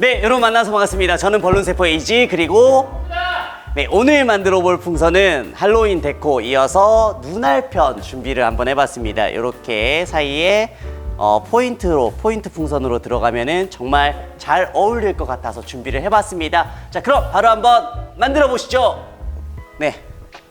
네, 여러분 만나서 반갑습니다. 저는 벌룬세포 에이지 그리고 네, 오늘 만들어 볼 풍선은 할로윈 데코 이어서 눈알편 준비를 한번 해봤습니다. 이렇게 사이에 어, 포인트로 포인트 풍선으로 들어가면은 정말 잘 어울릴 것 같아서 준비를 해봤습니다. 자, 그럼 바로 한번 만들어 보시죠. 네.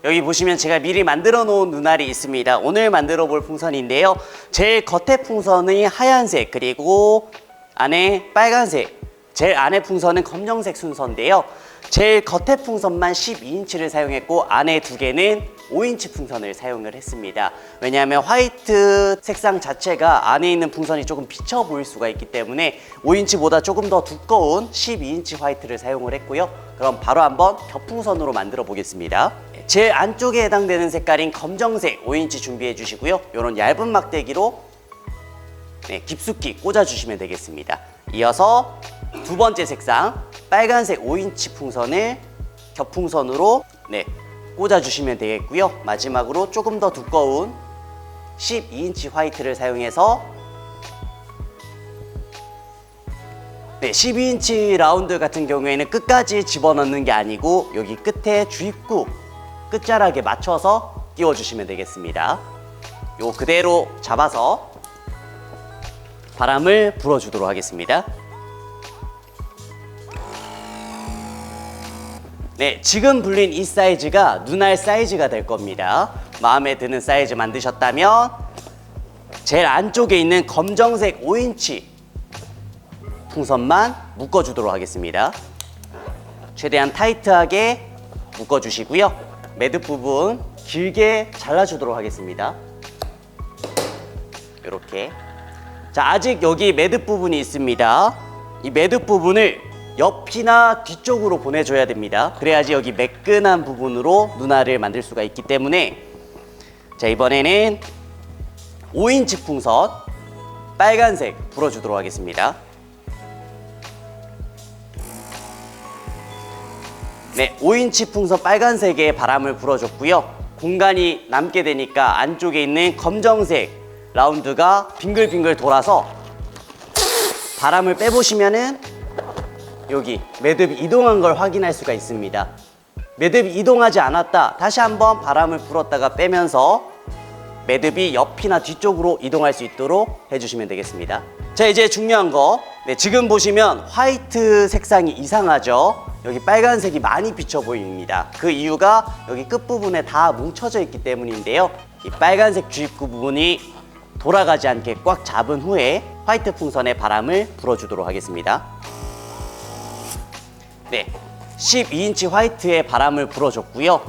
여기 보시면 제가 미리 만들어 놓은 눈알이 있습니다. 오늘 만들어 볼 풍선인데요. 제일 겉에 풍선이 하얀색, 그리고 안에 빨간색. 제일 안에 풍선은 검정색 순서인데요. 제일 겉에 풍선만 12인치를 사용했고 안에 두 개는 5인치 풍선을 사용을 했습니다. 왜냐하면 화이트 색상 자체가 안에 있는 풍선이 조금 비쳐 보일 수가 있기 때문에 5인치보다 조금 더 두꺼운 12인치 화이트를 사용을 했고요. 그럼 바로 한번 겹풍선으로 만들어 보겠습니다. 제일 안쪽에 해당되는 색깔인 검정색 5인치 준비해 주시고요. 이런 얇은 막대기로 네, 깊숙이 꽂아주시면 되겠습니다. 이어서 두 번째 색상 빨간색 5인치 풍선을 겹풍선으로 네, 꽂아주시면 되겠고요. 마지막으로 조금 더 두꺼운 12인치 화이트를 사용해서 네, 12인치 라운드 같은 경우에는 끝까지 집어넣는 게 아니고 여기 끝에 주입구 끝자락에 맞춰서 끼워주시면 되겠습니다. 요 그대로 잡아서 바람을 불어주도록 하겠습니다. 네, 지금 불린 이 사이즈가 눈알 사이즈가 될 겁니다. 마음에 드는 사이즈 만드셨다면 제일 안쪽에 있는 검정색 5인치 풍선만 묶어주도록 하겠습니다. 최대한 타이트하게 묶어주시고요. 매듭 부분 길게 잘라주도록 하겠습니다. 이렇게. 자, 아직 여기 매듭 부분이 있습니다. 이 매듭 부분을 옆이나 뒤쪽으로 보내줘야 됩니다. 그래야지 여기 매끈한 부분으로 눈알을 만들 수가 있기 때문에 자, 이번에는 5인치 풍선 빨간색 불어주도록 하겠습니다. 네, 5인치 풍선 빨간색에 바람을 불어줬고요. 공간이 남게 되니까 안쪽에 있는 검정색 라운드가 빙글빙글 돌아서 바람을 빼보시면은 여기 매듭이 이동한 걸 확인할 수가 있습니다. 매듭이 이동하지 않았다. 다시 한번 바람을 불었다가 빼면서 매듭이 옆이나 뒤쪽으로 이동할 수 있도록 해주시면 되겠습니다. 자, 이제 중요한 거. 네, 지금 보시면 화이트 색상이 이상하죠? 여기 빨간색이 많이 비쳐 보입니다. 그 이유가 여기 끝부분에 다 뭉쳐져 있기 때문인데요. 이 빨간색 주입구 부분이 돌아가지 않게 꽉 잡은 후에 화이트 풍선에 바람을 불어주도록 하겠습니다. 네, 12인치 화이트에 바람을 불어줬고요.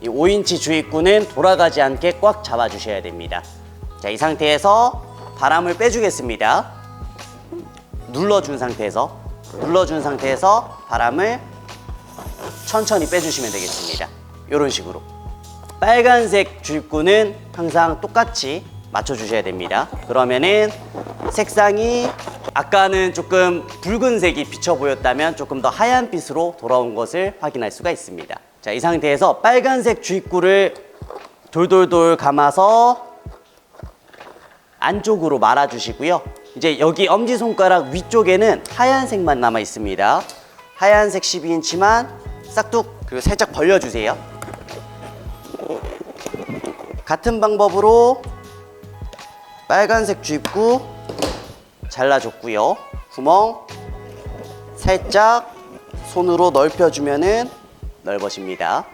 이 5인치 주입구는 돌아가지 않게 꽉 잡아주셔야 됩니다. 자, 이 상태에서 바람을 빼주겠습니다. 눌러준 상태에서 눌러준 상태에서 바람을 천천히 빼주시면 되겠습니다. 이런 식으로 빨간색 주입구는 항상 똑같이 맞춰주셔야 됩니다. 그러면은 색상이 아까는 조금 붉은색이 비쳐 보였다면 조금 더 하얀 빛으로 돌아온 것을 확인할 수가 있습니다. 자, 이 상태에서 빨간색 주입구를 돌돌돌 감아서 안쪽으로 말아주시고요. 이제 여기 엄지손가락 위쪽에는 하얀색만 남아 있습니다. 하얀색 12인치만 싹둑 그리고 살짝 벌려주세요. 같은 방법으로 빨간색 주입구 잘라줬고요. 구멍 살짝 손으로 넓혀주면은 넓어집니다.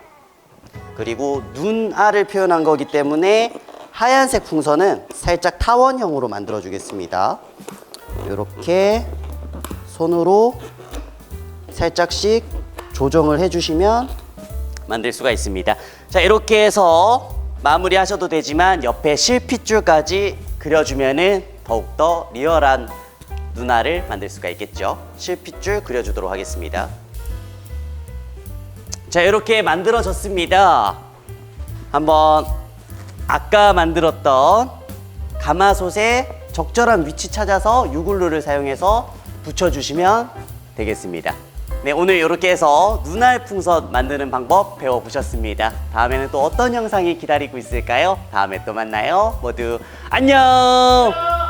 그리고 눈알을 표현한 거기 때문에 하얀색 풍선은 살짝 타원형으로 만들어 주겠습니다. 이렇게 손으로 살짝씩 조정을 해주시면 만들 수가 있습니다. 자, 이렇게 해서 마무리 하셔도 되지만 옆에 실핏줄까지 그려주면은 더욱더 리얼한 눈알을 만들 수가 있겠죠. 실핏줄 그려주도록 하겠습니다. 자, 이렇게 만들어졌습니다. 한번 아까 만들었던 가마솥에 적절한 위치 찾아서 유글루를 사용해서 붙여주시면 되겠습니다. 네, 오늘 이렇게 해서 눈알 풍선 만드는 방법 배워보셨습니다. 다음에는 또 어떤 영상이 기다리고 있을까요? 다음에 또 만나요. 모두 안녕!